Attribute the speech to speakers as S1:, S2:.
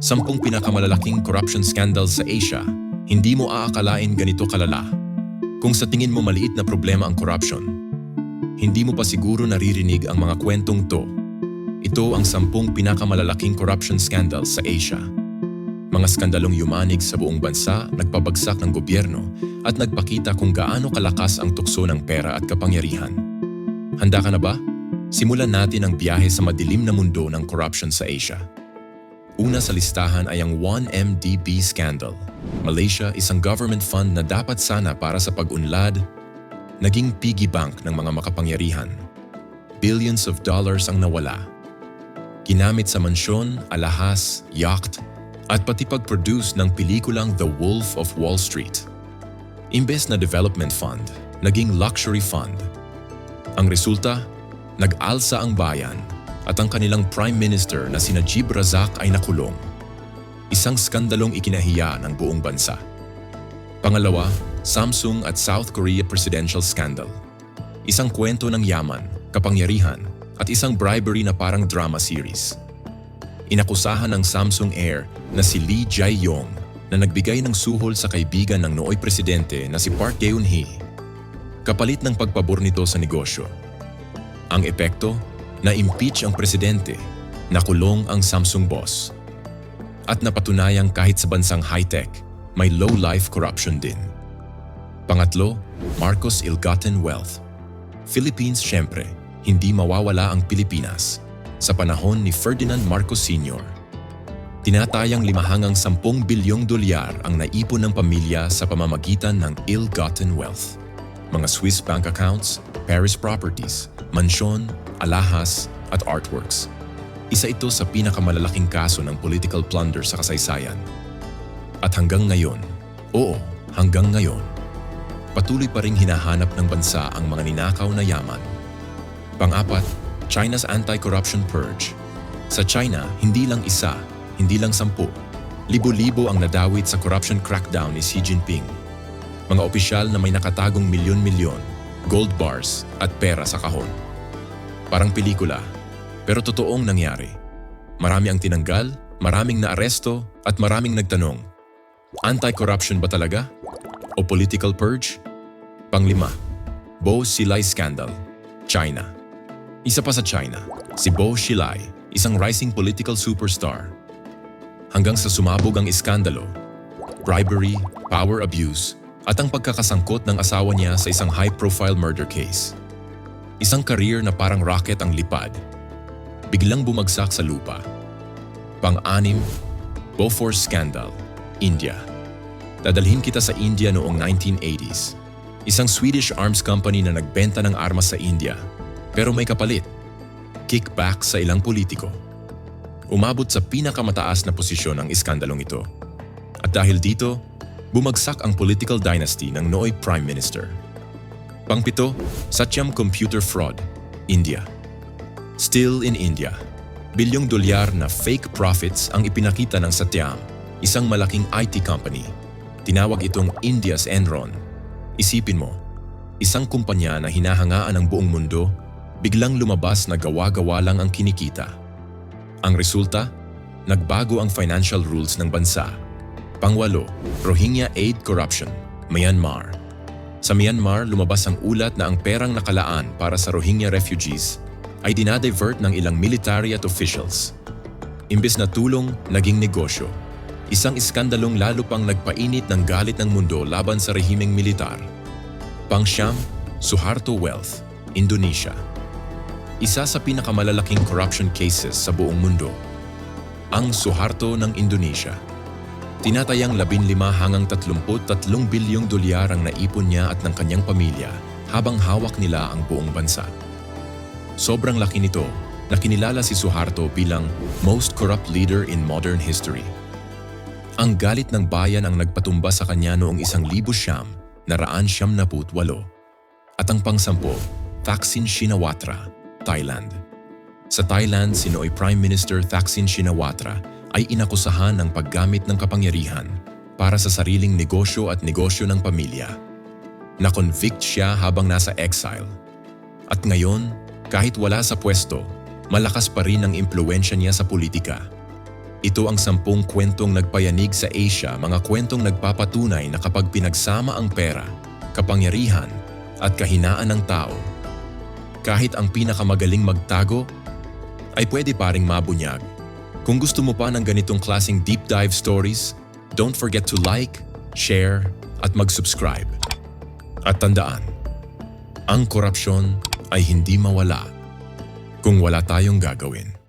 S1: Sampung pinakamalalaking corruption scandals sa Asia, hindi mo aakalain ganito kalala. Kung sa tingin mo maliit na problema ang corruption, hindi mo pa siguro naririnig ang mga kwentong to. Ito ang sampung pinakamalalaking corruption scandals sa Asia. Mga skandalong yumanig sa buong bansa, nagpabagsak ng gobyerno at nagpakita kung gaano kalakas ang tukso ng pera at kapangyarihan. Handa ka na ba? Simulan natin ang biyahe sa madilim na mundo ng corruption sa Asia. Una sa listahan ay ang 1MDB scandal. Malaysia, isang government fund na dapat sana para sa pag-unlad, naging piggy bank ng mga makapangyarihan. Billions of dollars ang nawala. Ginamit sa mansyon, alahas, yacht, at pati pag-produce ng pelikulang The Wolf of Wall Street. Imbes na development fund, naging luxury fund. Ang resulta, nag-alsa ang bayan at ang kanilang Prime Minister na si Najib Razak ay nakulong. Isang skandalong ikinahiya ng buong bansa. Pangalawa, Samsung at South Korea Presidential Scandal. Isang kwento ng yaman, kapangyarihan, at isang bribery na parang drama series. Inakusahan ng Samsung Air na si Lee Jae-yong na nagbigay ng suhol sa kaibigan ng nooy presidente na si Park Geun-hye. Kapalit ng pagpabor nito sa negosyo. Ang epekto, na-impeach ang presidente, nakulong ang Samsung boss. At napatunayang kahit sa bansang high-tech, may low-life corruption din. Pangatlo, Marcos Ill-Gotten Wealth. Philippines syempre, hindi mawawala ang Pilipinas. Sa panahon ni Ferdinand Marcos Sr., tinatayang limahangang 10 bilyong dolyar ang naipon ng pamilya sa pamamagitan ng ill-gotten wealth. Mga Swiss bank accounts, Paris properties, mansyon, alahas, at artworks. Isa ito sa pinakamalalaking kaso ng political plunder sa kasaysayan. At hanggang ngayon, oo, hanggang ngayon, patuloy pa ring hinahanap ng bansa ang mga ninakaw na yaman. Pang-apat, China's anti-corruption purge. Sa China, hindi lang isa, hindi lang sampu. Libo-libo ang nadawit sa corruption crackdown ni Xi Jinping. Mga opisyal na may nakatagong milyon-milyon, gold bars at pera sa kahon. Parang pelikula, pero totoong nangyari. Marami ang tinanggal, maraming naaresto at maraming nagtanong. Anti-corruption ba talaga? O political purge? Panglima, Bo Xilai Scandal, China. Isa pa sa China, si Bo Xilai, isang rising political superstar. Hanggang sa sumabog ang iskandalo, bribery, power abuse, at ang pagkakasangkot ng asawa niya sa isang high-profile murder case. Isang career na parang rocket ang lipad. Biglang bumagsak sa lupa. Pang-anim, Bofors Scandal, India. Dadalhin kita sa India noong 1980s. Isang Swedish arms company na nagbenta ng armas sa India pero may kapalit, kickback sa ilang politiko. Umabot sa pinakamataas na posisyon ang iskandalong ito. At dahil dito, bumagsak ang political dynasty ng nooy Prime Minister. Pangpito, Satyam Computer Fraud, India. Still in India, bilyong dolyar na fake profits ang ipinakita ng Satyam, isang malaking IT company. Tinawag itong India's Enron. Isipin mo, isang kumpanya na hinahangaan ng buong mundo biglang lumabas na gawa-gawa lang ang kinikita. Ang resulta, nagbago ang financial rules ng bansa. Pangwalo, Rohingya Aid Corruption, Myanmar. Sa Myanmar, lumabas ang ulat na ang perang nakalaan para sa Rohingya refugees ay dinadivert ng ilang military at officials. Imbes na tulong, naging negosyo. Isang iskandalong lalo pang nagpainit ng galit ng mundo laban sa rehimeng militar. Pangsyam, Suharto Wealth, Indonesia isa sa pinakamalalaking corruption cases sa buong mundo, ang Suharto ng Indonesia. Tinatayang 15 hanggang 33 bilyong dolyar ang naipon niya at ng kanyang pamilya habang hawak nila ang buong bansa. Sobrang laki nito na kinilala si Suharto bilang most corrupt leader in modern history. Ang galit ng bayan ang nagpatumba sa kanya noong isang libo siyam na raan siyam na putwalo. At ang pangsampo, Thaksin Shinawatra, Thailand. Sa Thailand, si Nooy Prime Minister Thaksin Shinawatra ay inakusahan ng paggamit ng kapangyarihan para sa sariling negosyo at negosyo ng pamilya. Na-convict siya habang nasa exile. At ngayon, kahit wala sa pwesto, malakas pa rin ang impluensya niya sa politika. Ito ang sampung kwentong nagpayanig sa Asia, mga kwentong nagpapatunay na kapag pinagsama ang pera, kapangyarihan, at kahinaan ng tao, kahit ang pinakamagaling magtago, ay pwede paring mabunyag. Kung gusto mo pa ng ganitong klaseng deep dive stories, don't forget to like, share, at mag-subscribe. At tandaan, ang korupsyon ay hindi mawala kung wala tayong gagawin.